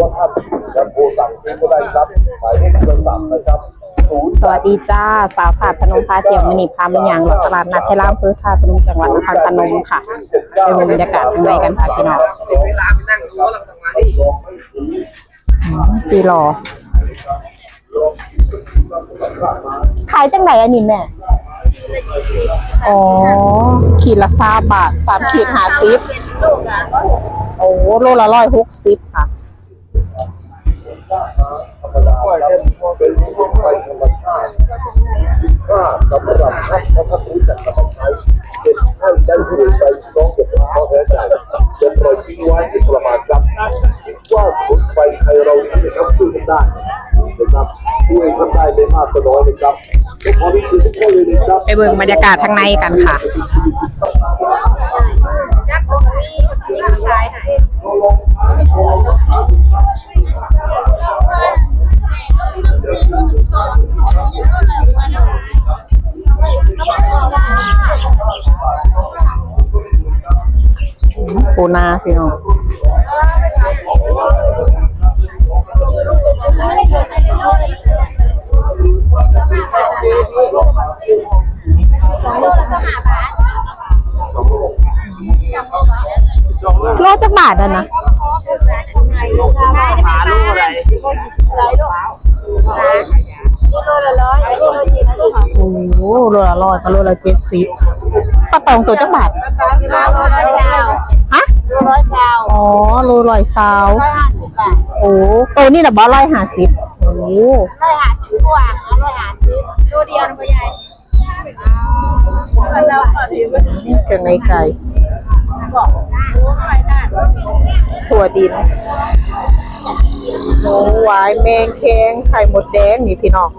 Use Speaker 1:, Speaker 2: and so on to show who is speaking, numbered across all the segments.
Speaker 1: ว่าท่านจะโทรสั่งซื้อก็ได้ครับหมายเลขโทรศัพท์นะครับศูนย์
Speaker 2: สวัสดีจ้า สาวผาดพนมพาเที่ยวมินิพามายังตลาดนัดไทยรามเพื่อท่าพนมจังหวัดนครพนมค่ะไปดูบรรยากาศข้างในกันค่ะพี่น้องอืมสีหล่อขายจังไหนอันนี้แม่อ๋อ ขีดละสาบาทสามขีดห้าสิบโอ้โลละร้อยหกสิบค่ะ
Speaker 1: เป็นผู้ไปธรรมชาติถ้าสำหรับท่านถ้าท่านรู้จักธรรมชาติเป็นท่านได้ผู้ใจน้องเก็บข้อแท้ใจจนปล่อยทิ้งไว้ที่ประมาณครับคิดว่าคนไปไทยเรานี่นะรับช่วยกันได้นะครับช่วยกันได้ไม่มากก็น้อยนะครับขอที่คือทุกคนเบิ่
Speaker 2: งบรรยากาศข้างในกันค่ะ พี่น้องโลจักบาทอะนะ
Speaker 3: หาลูกอะไรอะไรลูกโลละร้อยโลละยี่สิบ
Speaker 2: โอ้โหโลละร้อยกับโลละเจ็ดสิบปลาตองตัวจักบาท
Speaker 3: อยเช้าอ๋
Speaker 2: อโลร้อยซาว
Speaker 3: ร้อยห้าสิบบาท
Speaker 2: โอ้ตัวนี้นะบอร้อยห้าสิบโอ้
Speaker 3: ร้อยห้าสิบกว่าร้อยห้าสิบโลเดียวนะพ่อใหญ่เราขอถือ
Speaker 2: เครื่องในไก่
Speaker 3: บอกไปได้
Speaker 2: ถั่วดินหมูหวายแมงแคงไข่มดแดงนี่พี่น้อง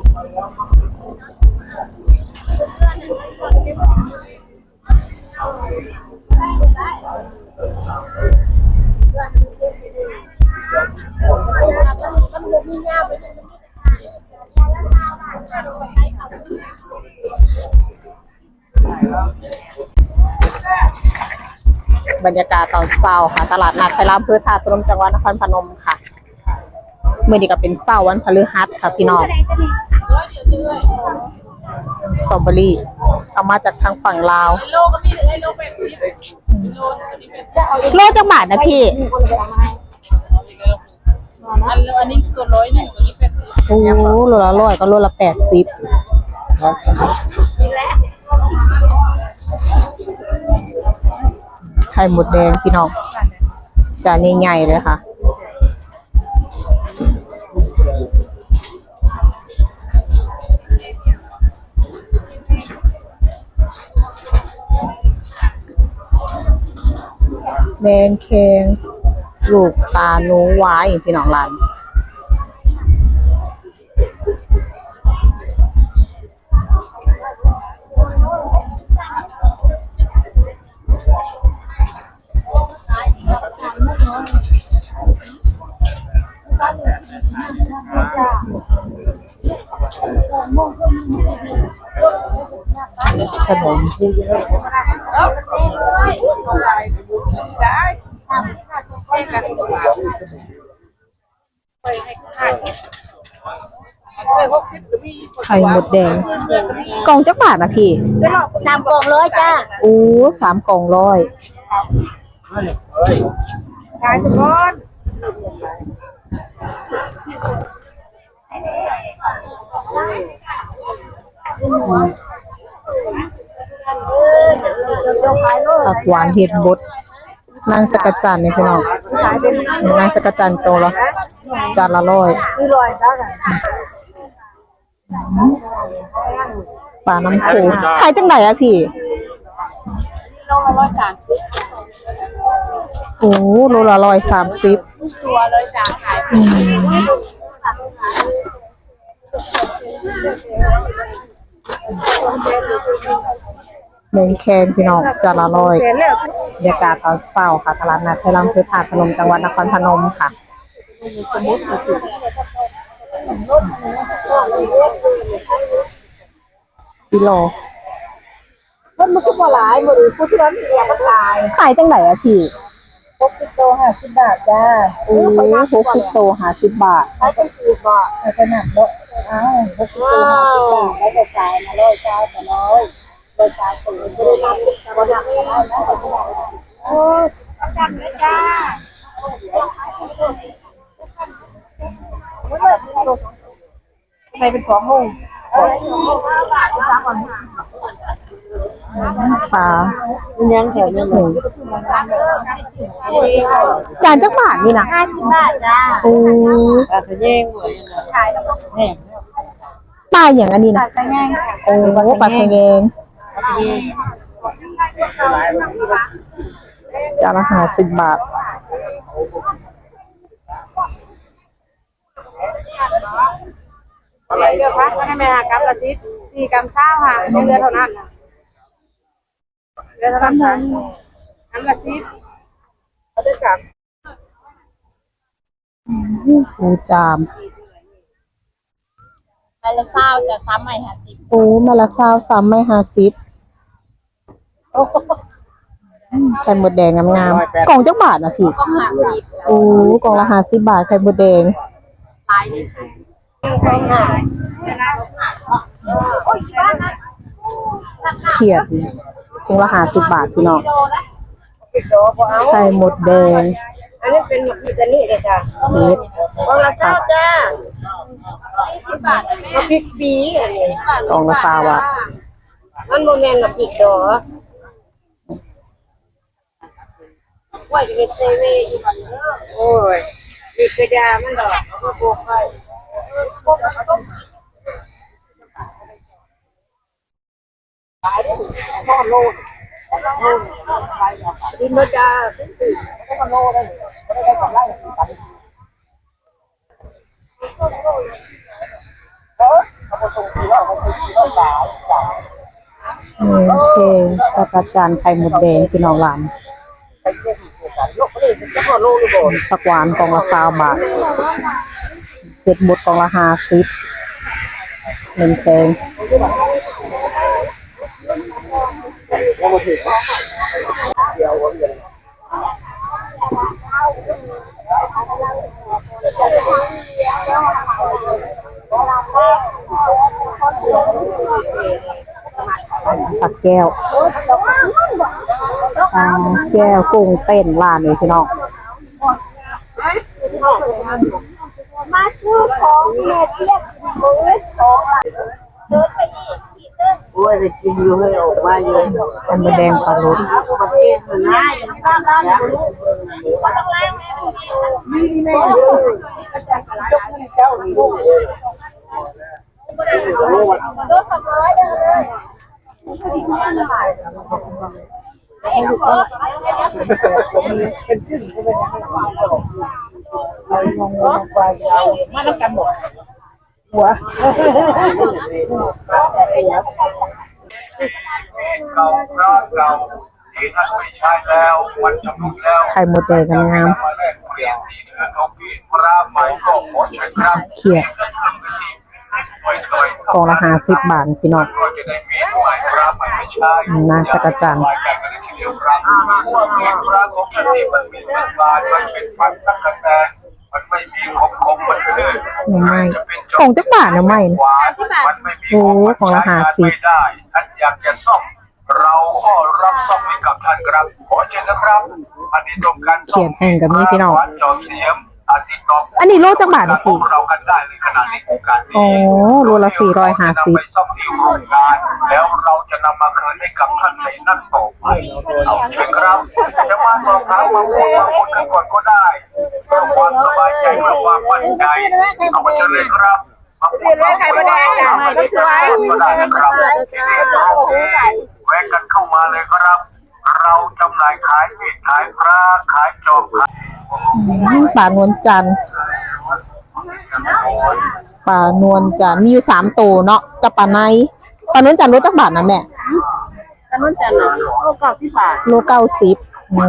Speaker 2: บรรยากาศตอนเช้าค่ะ ตลาดนัดไทยรามพืชธาตุพนมจังหวัดนครพนมค่ะเมื่อนี้ก็เป็นเช้าวันพฤหัสค่ะพี่น้องสตรอเบอรี่ เอามาจากทางฝั่งลาว
Speaker 3: โลก็มีถึงให้โลแปดสิบ
Speaker 2: โลจังบาทนะพี่
Speaker 3: อันอันนี้ตัวร้อยหนึ่งตัวนี้แปดสิบ
Speaker 2: โอ้โลละร้อยก็โลละแปดสิบไข่หมดแดงพี่น้องจานใหญ่ๆเลยค่ะ แมงแคงลูกตาหนูหวายพี่น้องร้าน นม ไข่หมดแดง กล่องจักบาทนะพี่
Speaker 3: สามกล่องร้อยจ้า
Speaker 2: โอ้สามกล่องร้อย
Speaker 3: ขายทุกคน
Speaker 2: ผักหวานเห็ดบดนางจักรจันทร์เนี่ยพี่น้องนางจักรจันทร์โตละจานละร้อย
Speaker 3: คือร้อยจ้า
Speaker 2: ปลาน้ำโขงขายจังไหนอะพี่
Speaker 3: โลละร้อยสามสิบ
Speaker 2: โอ้โลละร้อยสามสิบ
Speaker 3: ตัวร้อยสามขาย
Speaker 2: อืม เมงแคนพี่น้องจานละร้อย
Speaker 3: เสร็จแล้ว
Speaker 2: บรรยากาศตอนเช้าค่ะตลาดนัดไทยรามพืชธาตุพนมจังหวัดนครพนมค่ะกิโล
Speaker 3: มันมันก็บ่หลายบ่ดีผู้ที่นั้นเสียก็ตาย
Speaker 2: ขายจังไหนอะพี่
Speaker 3: หกสิบโลห้าสิบบาทจ้า
Speaker 2: โอ้หกสิบโตห้าสิบบาท
Speaker 3: เขาเป็นสี่บาทแล้วก็หนักเนาะอ้าวหกสิบโลห้าสิบบาทแล้วก็จ่ายมาร้อยเก้าต่อร้อยร้อยเก้าต่อร้อย ไม่ได้รับก็หนักไม่ได้นะแต่ก็หนักโอ้จังเลยจ้าทำไมเป็นสองโมงเออสองโมงห้าบาทจ้าก่อน
Speaker 2: ปลา
Speaker 3: ยังแถวยัง
Speaker 2: หนึ่งจานจักบาทนี่นะ
Speaker 3: ห้าสิบบาทจ้า
Speaker 2: โอ้
Speaker 3: ปลาสะแยงขายแล้วก็แห้ง
Speaker 2: ปลาอย่างอันนี้
Speaker 3: ปลา
Speaker 2: นะ
Speaker 3: สะแยง
Speaker 2: โอ้ปลาสะแยง
Speaker 3: ปลาสะแยง
Speaker 2: จานละห้าสิบบาท
Speaker 3: อะไรเลือกพักก็ได้ไหมคะกำละทิศสี่กำเช้าค่ะในเรือเท่านั้นน่ะเรือเท่านั้นค่ะกำละทิศเอาด้วยกัน
Speaker 2: ปูจาม
Speaker 3: ไปละเศร้าจะซ้ำใหม่ห้าสิบ
Speaker 2: โอ้มาละเศร้าซ้ำไม่ห้าสิบ ไข่หมดแดงงามๆกล่องจักบาทนะพี่
Speaker 3: ก็ห้าสิบ
Speaker 2: โอ้กล่องละห้าสิบบาทไข่หมดแดง
Speaker 3: ตายนี่ก็ห้าโอ้ยบ้านนะ
Speaker 2: เขียดกล่องละห้าสิบบาทพี่น้อง
Speaker 3: โดนะปิดโดพอเอา
Speaker 2: ไข่หมดแดง
Speaker 3: อันนี้เป็นแบบพิจานี่เลยจ้ะ
Speaker 2: เฮ็ด
Speaker 3: กองละเศร้าจ้ายี่สิบบาทมาพริกบีอันนี้
Speaker 2: กล่องละสาวบาท
Speaker 3: มันโมเมนต์แบบพริกดอ ว่าจะเป็นเซเว่นอยู่บ้านเนอโอ้ยพริกกระยามันดอกเอามาปลูกไว้ขายได้พ่อโลดดินโลจ้าขึ้นตื่นก็มาโลได้ไม่ได้กำไรกัน
Speaker 2: โอเคปลากระจานไข่หมดแดงพี่น้องหลาน ผักหวานกล่องละสาวบาทเจ็ดบดกล่องละห้าสิบหนึ่งแพงผักแก้ว อ่าแก้วกุ้งเต้นร้านนี้พี่น้อง
Speaker 3: มาซื้อของเม็ดเล็กมือของเดินไปอีกทีนึง
Speaker 4: โอ้ยได้กินอยู่ให้ออกมาอยู่
Speaker 2: อันบะแดงปลาลุด
Speaker 4: ประเทศมันง่าย
Speaker 3: บ้านบ้านอยู่ลูกก็ต้องล้างแม่ไม่ดี
Speaker 4: นี่แม่เด้อจกมันเจ้านี่ลูกเอ้ยโลด
Speaker 3: โดนทำร้ายเลย
Speaker 4: เป็นขึ้นก็เป็นอย่างนั้นเรามาควายยาว
Speaker 3: มาทำกันหมด
Speaker 4: หัว
Speaker 1: เก่าพระเก่าที่ท่านไม่ใช้แล้ววันชำรุดแล้ว
Speaker 2: ไข่หมดแดง
Speaker 1: กเลยนที่เดือนงปีพระใหม่ก็ขอเชิญครับ
Speaker 2: ๆเขียดกองละห้าสิบบาทพี่น้อง
Speaker 1: ก็จะได้มีใหม่พระใหม่ไม่ใช่
Speaker 2: น่าจักรจันทร์
Speaker 1: หมาย กันกันทีเดียวครับว่าเพียงพระของท่านที่มันมีเป็นบานมันเป็นพันตักกะแตนมันไม่มีคมคมมันเลย
Speaker 2: หน่อไม้กล่องจักบาทหน่อไม้นะ
Speaker 1: มันไม่มี
Speaker 2: โอ้ของละห้าสิบ
Speaker 1: ไม่ได้ท่านอยากจะซ่อมเราก็รับซ่อมให้กับท่านครับขอเชิญนะครับอันนี้ตรงกัน
Speaker 2: เขียนแห่งกับนี้พี่น้อง
Speaker 1: วัดจอมเสียม อาทิตย์น้อง
Speaker 2: อันนี้โลจักบาทนะพี่
Speaker 1: เรากันได้ในขณะนี้โครงการนี้
Speaker 2: อ๋อโลละ450
Speaker 1: ไปซ่อมที่โรงงานแล้วเราจะนำมาคืนให้กับท่านในนั่นต่อไปเอาเชิญครับจะมาสอบถามมาพูดมาพูดกันก่อนก็ได้เพื่อความสบายใจเพื่อความมั่นใจเอามาเชิญเลยครับมาพูดมาคุยกันก็ได้นะครับแวะกันเข้ามาเลยครับ เราจำหน่ายขายมีดขายพระขายจอบขาย
Speaker 2: อืม ปลานวลจันทร์ปลานวลจันทร์มีอยู่สามตัวเนาะกับปลาในปลานวลจันทร์รสจักบาทนะแม่
Speaker 3: กันนั่นจันทร์โลกเก้าสิบบาท
Speaker 2: โลเก้าสิบโอ้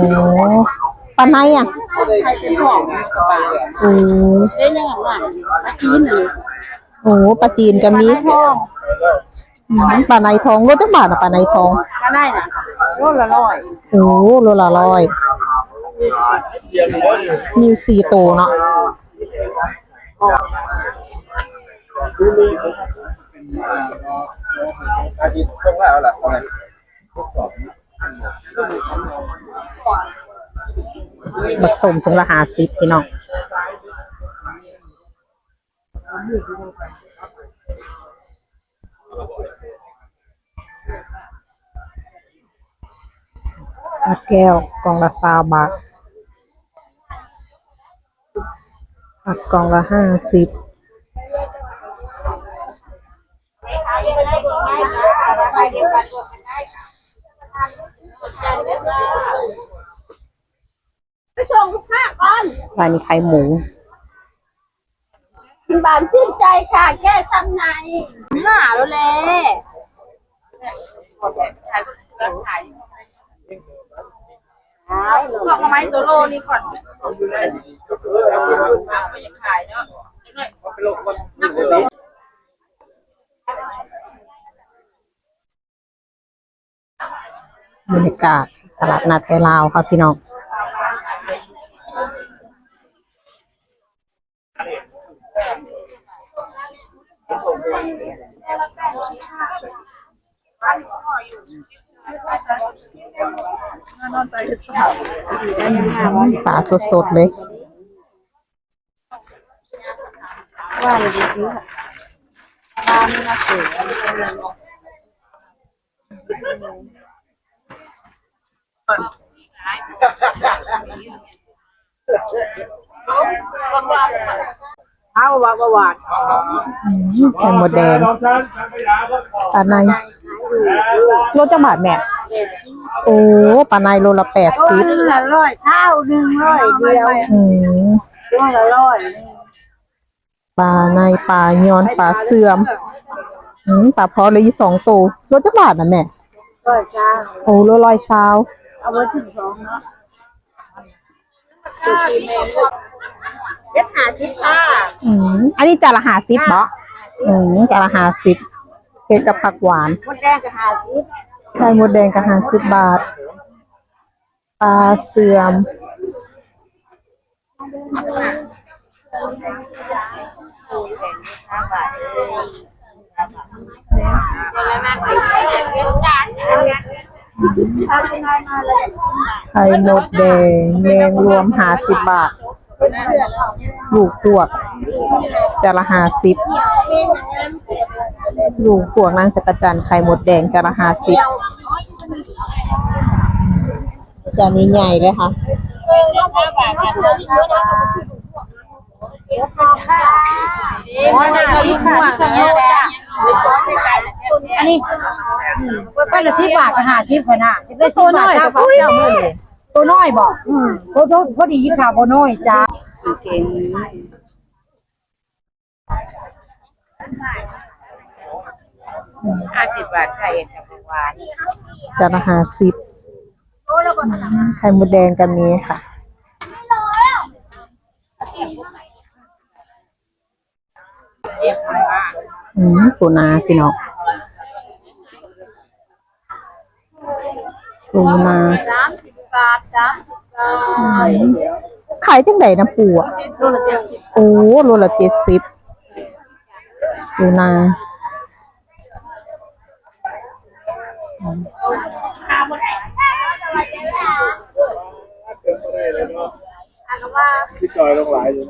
Speaker 2: ปลาในอะ
Speaker 3: ใครเป็นห่วงกระบะ
Speaker 2: โอ้
Speaker 3: เอ้ยยังไงวะมากินหนึ่ง
Speaker 2: โหปลาจีนก็มีอืมปลาในทองรสจักบาทนะปลาในทอง
Speaker 3: ก็ได้น่ะโลละร้อย
Speaker 2: โอ้โลละร้อย
Speaker 3: ม
Speaker 2: นิวซีโตเนาะ
Speaker 1: อาทิตย์ช่วงแล้วล่ะอะไร
Speaker 2: บักสมถุงละหาสิบพี่น้องแก้วกองละสาบาท ผักกล่องละห้าสิบ
Speaker 3: ไปส่งลูกค้าก่อน
Speaker 2: ร้านนี้ไข่หมู
Speaker 3: คุณบานชื่นใจค่ะ แก้ช้ำในหน้าแล้วแหละ บอกไมตัวโลนี่ก่อน
Speaker 2: บรรยากาศตลาดนัดไทยลาวค่ะพี่น้อง ปลาสดๆเลย
Speaker 3: ว่าเลยดีๆค่ะบ้านนี่นะเสือ
Speaker 4: เอาว่าประวัติ
Speaker 2: อืมไข่หมดแดงปลาในโลจะบาทแม่โอ้ปลาในโลละแปดสิบ
Speaker 3: หนึ่งละร้อยเท่าหนึ่งร้อยเดียว
Speaker 2: อืม
Speaker 3: ตัวละร้อย
Speaker 2: ปลาในปลาย้อนปลาเสื่อมอืมปลาพอเลยสองตัวโลจะบาทนะแม่
Speaker 3: ร้อยจ้า
Speaker 2: โอ้โลลอยซาว
Speaker 3: เอาไว้ถึงสองเนาะ เล็ดหาชิค่ะ
Speaker 2: อืมอันนี้จานละห้าสิบเบาะอืมจานละห้าสิบเผ็ดกับผักหวาน
Speaker 3: มดแดงกับหาชิป
Speaker 2: ไข่มดแดงกับห้าสิบบาทปลาเสื่อมไข่มดแดงแมงรวมห้าสิบบาท ลูกพวกจานละห้าสิบลูกพวกนางจักรจันทร์ไข่มดแดงจานละห้าสิบจานนี้ใหญ่เลยค่ะ
Speaker 3: ว่าหาชิปหัวเนี่ยอันนี้ก็ละชิบบาทกับหาชิปคนน่ะก็ตัวน้อยกับเจ้ามือ ตัวน้อยบอกอืมพอพอดีค่ะพอน้อยจ้าเก่ง
Speaker 4: ห้าสิบบาทไข่กับหวาน
Speaker 2: จานละห้าสิบไข่มดแดงกันนี้ค่ะอืมปูนาพี่น้องปูนา
Speaker 3: สามสิ บบาทสามสิบบาท
Speaker 2: ขายจังไดนะปูอะโอ้โลละเจ็ดสิบปูนาอืม
Speaker 1: พี่จอยลงหลายอยู่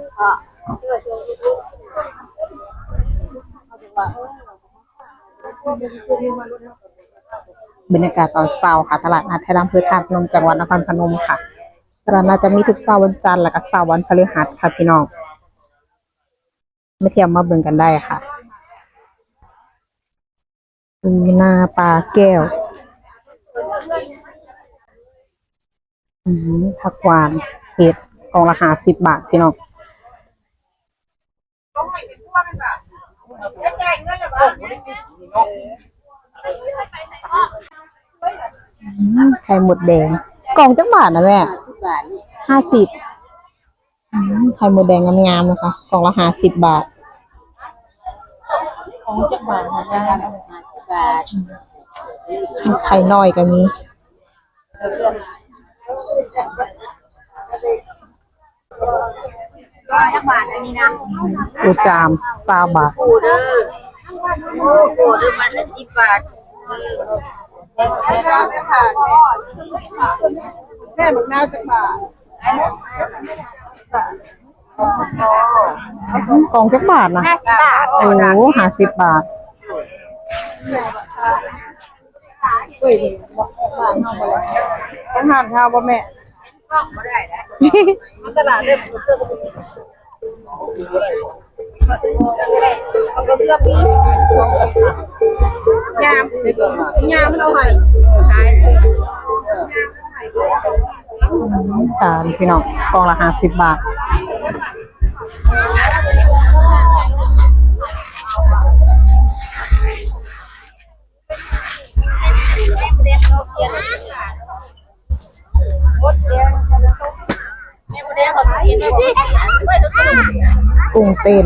Speaker 2: บรรยากาศตอนเช้าค่ะตลาดนัดไทยรามเพื่อทานพนมจังหวัดนครพนมค่ะตลาดนัดจะมีทุกเสาร์วันจันทร์และก็เสาร์วันพฤหัสค่ะพี่น้องมาเที่ยวมาเบิ่งกันได้ค่ะปูนาปลาแก้วผักหวานเห็ดกองละหาสิบบาทพี่น้องอืม ไข่หมดแดง กล่องจักบาทนะแม่
Speaker 3: บาท
Speaker 2: ห้าสิบไข่หมดแดงงามๆนะคะ กล่องละห้าสิบบาท
Speaker 3: ของจักบาทนะห้าสิบบาท
Speaker 2: ไข่น้อยก็มี
Speaker 3: ก็จักบาทอันนี้นะ
Speaker 2: ปูจามซาวบาท
Speaker 3: ปูเด้อปูเด้อมันละสิบบาท แค่บาทจะขาดแค่บักนาวจะขาด
Speaker 2: กองจักบาทนะ
Speaker 3: ห้าสิบบาท
Speaker 2: โอ้ห้าสิบบาท
Speaker 3: อุ้ยบ้านเฮาบ่แล้วอาหารข้าวบ่แม่บ่ได้ได้ตลาดเด้อเสื้อก็บ่มี เอาก็เสื้อปียามยามมันเอาให้ขาย
Speaker 2: ตาลพี่น้องกองละห้าสิบบาทกุ้งเต้น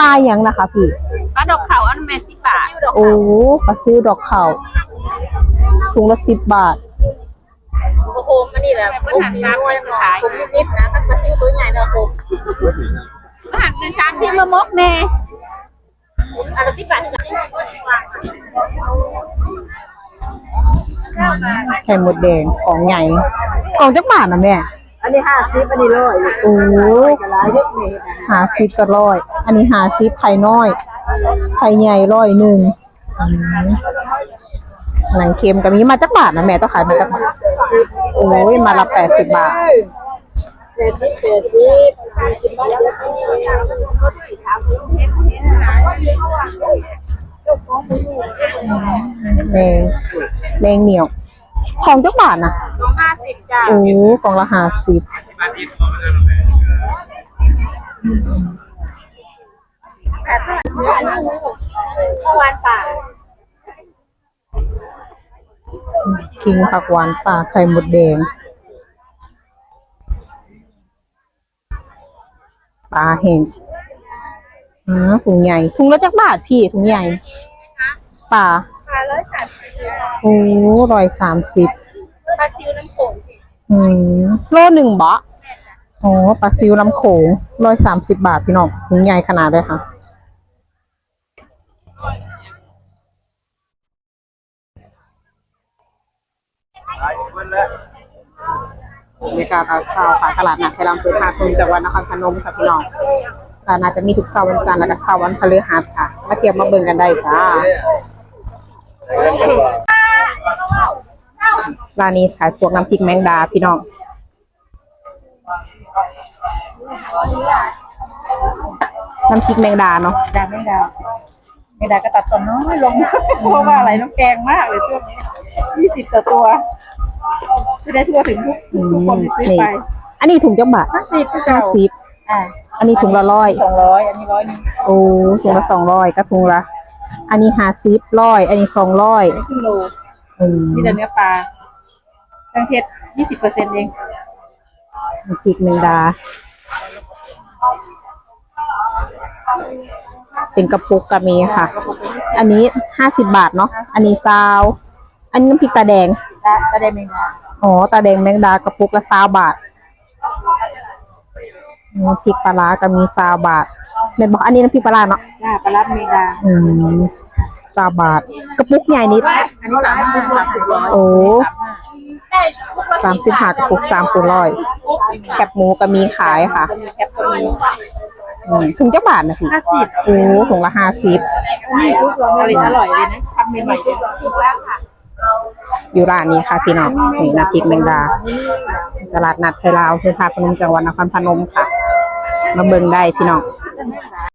Speaker 2: ปลาอย่างนะคะพี่
Speaker 3: ปลาดอกขาวอันแม่สิบบาท
Speaker 2: โอ้ปลาซิวดอกเขาถุงละสิบบาท
Speaker 3: โคมอันนี้แบบโคมสีนวลขายโคมนิดๆนะถ้าปลาซิวตัวใหญ่นะโคมอาหารเงินชามที่ละมกแน่อันละสิบบาทนี่
Speaker 2: ไข่มดแดงของใหญ่กองจักบาทนะแม่
Speaker 3: อันนี้ห้าสิบอันนี้ร้อย
Speaker 2: โอ้
Speaker 3: หลายเล็กเมตร
Speaker 2: หาซิบก็ร้อย อันนี้หาซิบไข่น้อย ไข่ใหญ่ร้อยหนึ่งอืมหนังเค็มก็มีมาจักบาทนะแม่ต้องขายมาจักบาท โอ้ยมาละแปดสิบบาท
Speaker 3: แปดสิบแปดสิบแปดสิบบาท
Speaker 2: แมงแมงเหนียว ของจักบาทนะ
Speaker 3: ห้าสิบจ้า
Speaker 2: โอ้กล่องละห้าสิบ
Speaker 3: เมื่อวานป่า
Speaker 2: คิงผักหวานป่าไข่มดแดงปลาแห้งอ่าถุงใหญ่ถุงละจักบาทพี่ถุงใหญ่ปลา
Speaker 3: ปลาร้อยสามสิบ
Speaker 2: โอ้ร้อยสามสิบ
Speaker 3: ปลาซิวน้ำโขง
Speaker 2: อืมโลหนึ่งบะอ๋อปลาซิวน้ำโขงร้อยสามสิบบาทพี่น้องถุงใหญ่ขนาดเลยค่ะ บรรยากาศตอนเช้าค่ะตลาดนัดไทยลำพูนค่ะคุณจังหวัดนครพนมค่ะพี่น้องตลาดนัดจะมีทุกเสาร์วันจันทร์และก็เสาร์วันพฤหัสค่ะ มาเทียบมาเบิ่งกันได้จ้า ร้านนี้ขายพวกน้ำพริกแมงดาพี่น้องน้ำพริกแมงดาเนาะ
Speaker 4: ดาไม่ดาไม่ดาก็ตัดตอนน้อยลงเพราะว่าอะไรน้ำแกงมากเลยช่วงนี้ยี่สิบต่อตัวจะได้ทั่วถึงทุก
Speaker 2: อื
Speaker 4: ทุก
Speaker 2: ม
Speaker 4: คนที่ซื้อ
Speaker 2: นี่
Speaker 4: ไป
Speaker 2: อันนี้ถุงจังบาท
Speaker 4: ห้าสิบก็
Speaker 2: ห้า
Speaker 4: เก่า
Speaker 2: สิบ
Speaker 4: อ่า
Speaker 2: อันนี้ถุงละร้อย
Speaker 4: สองร้อยอันนี้ร้อยหนึง
Speaker 2: โอ้ถุงละสองร้อยก็ถุงละ อันนี้ห้าสิบร้อย อันนี้สองร้อย
Speaker 4: อันนี้ครึ่งโล
Speaker 2: อืม
Speaker 4: มีแต่เนื้อปลาเครื่องเทศยี่สิบเปอร์เซ็นต์เอง
Speaker 2: น้ำพริกแมงดา เป็นกระปุกก็มีค่ะ อันนี้ห้าสิบบาทเนาะ อันนี้ซาว อันนี้น้ำพริกตาแดง
Speaker 4: ตาตาแดงเมงดา
Speaker 2: อ๋อ ตาแดงแมงดากระปุกละซาวบาทน้ำพริกปลาร้าก็มีซาวบาท แม่นบอกอันนี้น้ำพริกปลาร้าเนาะ
Speaker 4: หน้าปลาลัดเมงดา
Speaker 2: อืมซาวบาทกระปุกใหญ่นิด
Speaker 4: อันนี้สามห้าสามสิบร้อย
Speaker 2: โอ้ สามสิบห้ากระปุกสามคูณร้อยแคบหมูก็มีขายค่ะ
Speaker 4: จะมีแคปตัวนี้
Speaker 2: อืมถุงจ้าบาทนะพี่
Speaker 4: ห้าสิบ
Speaker 2: โอ้ถุงละห้าสิบ
Speaker 4: นี่ทุกผลิตอร่อยเลยนะทำใหม่ๆเลย
Speaker 2: อยู่ร้านนี้ค่ะพี่น้องนี่น้ำพริกแมงดา ตลาดนัดไทยลาวอำเภอท่าพนมจังหวัดนครพนมค่ะ มาเบิ่งได้พี่น้อง